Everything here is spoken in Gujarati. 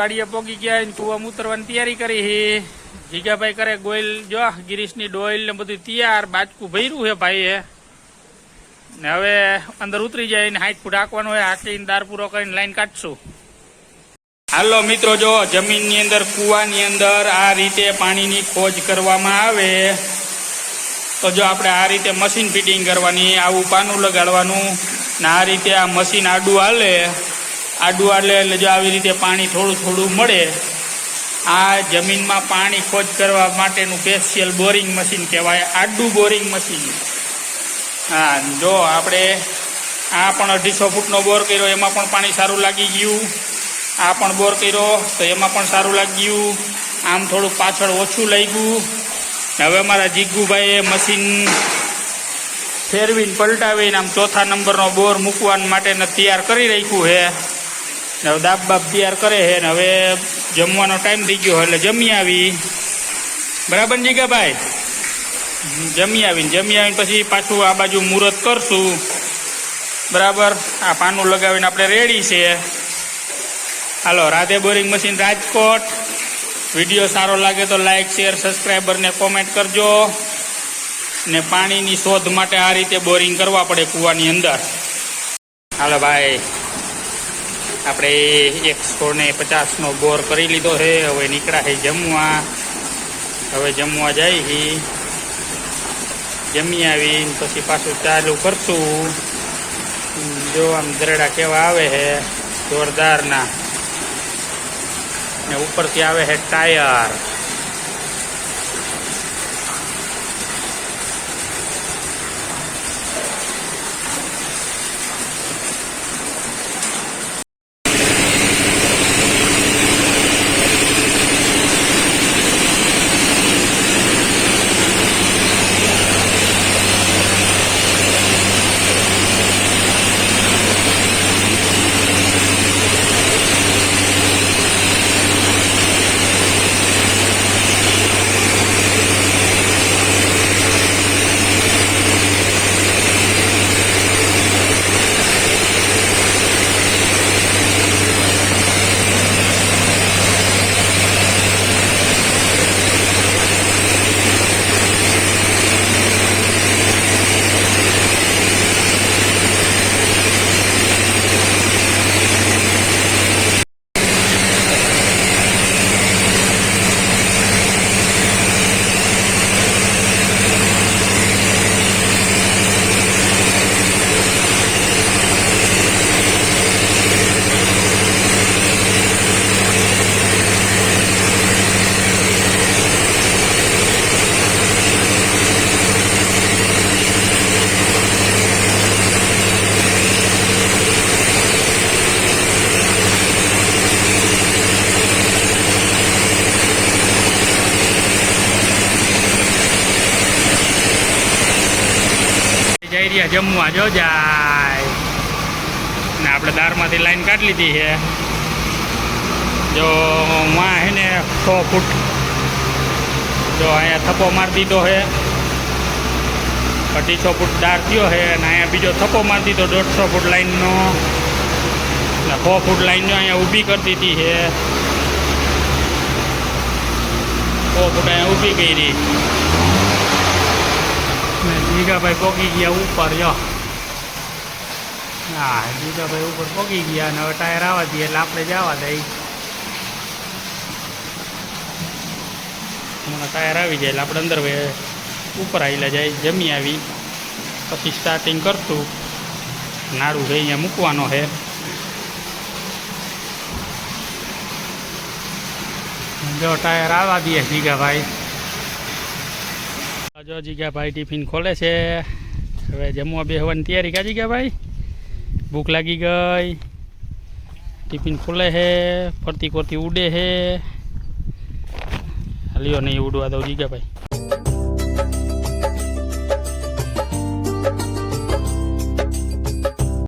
વાડીએ પોગી ગયા કુવામાં ઉતરવાની તૈયારી કરી હે. જીગાભાઈ કરે ગોયલ, જો ગિરીશની ડોયલ ને બધું તૈયાર બાચકું ભર્યું છે ભાઈએ. ને હવે અંદર ઉતરી જાય ને હાઈટ ફૂટ હાંકવાનું હોય હાંકીને દાર પૂરો કરીને લાઈન કાઢશું. હાલો મિત્રો, જો જમીનની અંદર, કૂવાની અંદર આ રીતે પાણીની ખોજ કરવામાં આવે, તો જો આપણે આ રીતે મશીન ફિટિંગ કરવાની, આવું પાનું લગાડવાનું ને આ રીતે આ મશીન આડું હાલે આડું હાલે એટલે જો આવી રીતે પાણી થોડું થોડું મળે, આ જમીનમાં પાણી ખોજ કરવા માટેનું સ્પેશિયલ બોરિંગ મશીન કહેવાય, આડું બોરિંગ મશીન હા, જો આપણે આ પણ અઢીસો ફૂટનો બોર કર્યો, એમાં પણ પાણી સારું લાગી ગયું. આ પણ બોર કર્યો, તો એમાં પણ સારું લાગ્યું આમ થોડું પાછળ ઓછું લાગ્યું. હવે મારા જીગુભાઈએ મશીન ફેરવીને પલટાવીને આમ ચોથા નંબરનો બોર મૂકવા માટેને તૈયાર કરી રાખ્યું છે. હવે દાબ બાપ તૈયાર કરે છે ને હવે જમવાનો ટાઈમ થઈ ગયો એટલે જમી આવી. બરાબર જીગાભાઈ જમી આવીને જમી આવીને પછી પાછું આ બાજુ મુહૂર્ત કરશું. બરાબર? આ પાનું લગાવીને આપણે રેડી છે. Hello, Radhe boring machine Rajkot. Video સારો લાગે તો લાઈક શેર સબસ્ક્રાઈબરને કોમેન્ટ કરજો. ને પાણીની શોધ માટે આ રીતે બોરિંગ કરવા પડે કૂવાની અંદર. હાલો ભાઈ આપણે એકસો ને પચાસનો બોર કરી લીધો છે. હવે નીકળ્યા છે જમવા. હવે જમવા જાય છે. જમી આવીને પછી પાછું ચાલુ કરશું. જો આમ દરડા કેવા આવે છે, જોરદારના. ને ઉપરથી આવે છે ટાયર. જઈ રહ્યા જમવા, જો જાય. ને આપણે દારમાંથી લાઈન કાઢી લીધી છે. જો માં હે ને સો ફૂટ, જો અહીંયા થપ્પો મારી દીધો છે. અઢીસો ફૂટ દાર થયો છે અને અહીંયા બીજો થપ્પો મારી દીધો દોઢસો ફૂટ લાઈનનો ને. સો ફૂટ લાઈનનો અહીંયા ઊભી કરી દીધી છે. સો ફૂટ અહીંયા ઊભી કરી. જીગાભાઈ પોગી ગયા ઉપર જો હા જીગાભાઈ ઉપર પોગી ગયા અને હવે ટાયર આવવા દઈએ એટલે આપણે જવા દઈ હમણાં ટાયર આવી જાય એટલે આપણે અંદર ઉપર આવેલા જાય, જમી આવી. પછી સ્ટાર્ટિંગ કરતું નાડું છે અહીંયા મૂકવાનો છે. જો ટાયર આવવા દઈએ જીગાભાઈ જો જીગાભાઈ ટિફિન ખોલે છે. હવે જમવા બેહવાની તૈયારી કા જીગાભાઈ ભૂખ લાગી ગઈ. ટિફિન ખોલે છે, ફરતી ફરતી ઉડે છે. લ્યો નહીં ઉડવા દઉં જીગાભાઈ